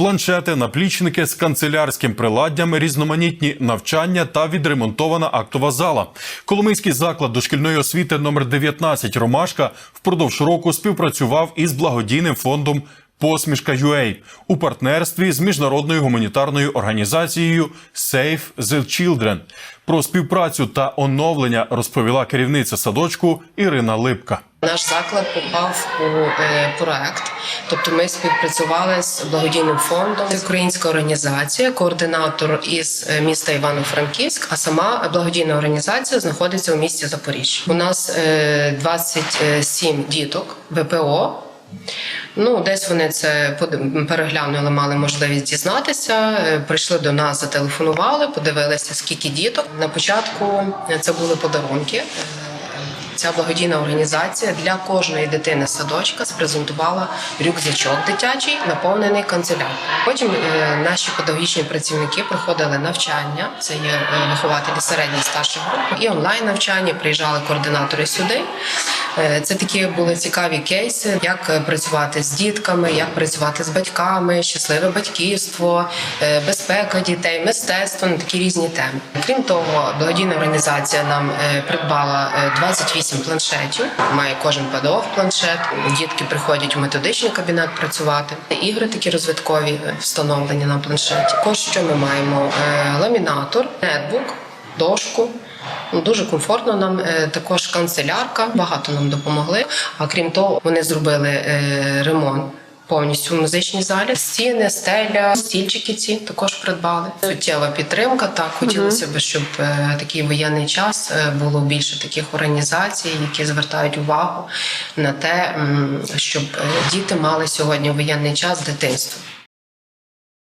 планшети, наплічники з канцелярським приладдям, різноманітні навчання та відремонтована актова зала. Коломийський заклад дошкільної освіти номер 19 Ромашка впродовж року співпрацював із благодійним фондом. Посмішка UA у партнерстві з міжнародною гуманітарною організацією Save the Children. Про співпрацю та оновлення розповіла керівниця садочку Ірина Липка. Наш заклад попав у е, проект, тобто ми співпрацювали з благодійним фондом. Українська організація, координатор із е, міста Івано-Франківськ. А сама благодійна організація знаходиться у місті Запоріжжя. У нас е, 27 діток ВПО. Ну, десь вони це переглянули, мали можливість дізнатися. е, Прийшли до нас, зателефонували, подивилися, скільки діток. На початку це були подарунки. Е, Ця благодійна організація для кожної дитини садочка спрезентувала рюкзачок дитячий, наповнений канцеляркою. Потім е, наші педагогічні працівники проходили навчання. Це є е, вихователі середньої старшої групи і онлайн навчання. Приїжджали координатори сюди. Е, Це такі були цікаві кейси, як е, працювати з дітками, як працювати з батьками, щасливе батьківство, е, безпека дітей, мистецтво на такі різні теми. Крім того, благодійна організація нам придбала е, 28 планшетів. Має кожен педагог планшет. Дітки приходять у методичний кабінет працювати. Ігри такі розвиткові встановлені на планшеті. Також що ми маємо ламінатор, нетбук, дошку. Ну, Дуже комфортно нам е, також канцелярка, багато нам допомогли. А крім того, вони зробили е, ремонт повністю в музичній залі. Стіни, стеля, стільчики ці також придбали. Суттєва підтримка. Так хотілося б, щоб е, такий воєнний час було більше таких організацій, які звертають увагу на те, щоб діти мали сьогодні воєнний час дитинство.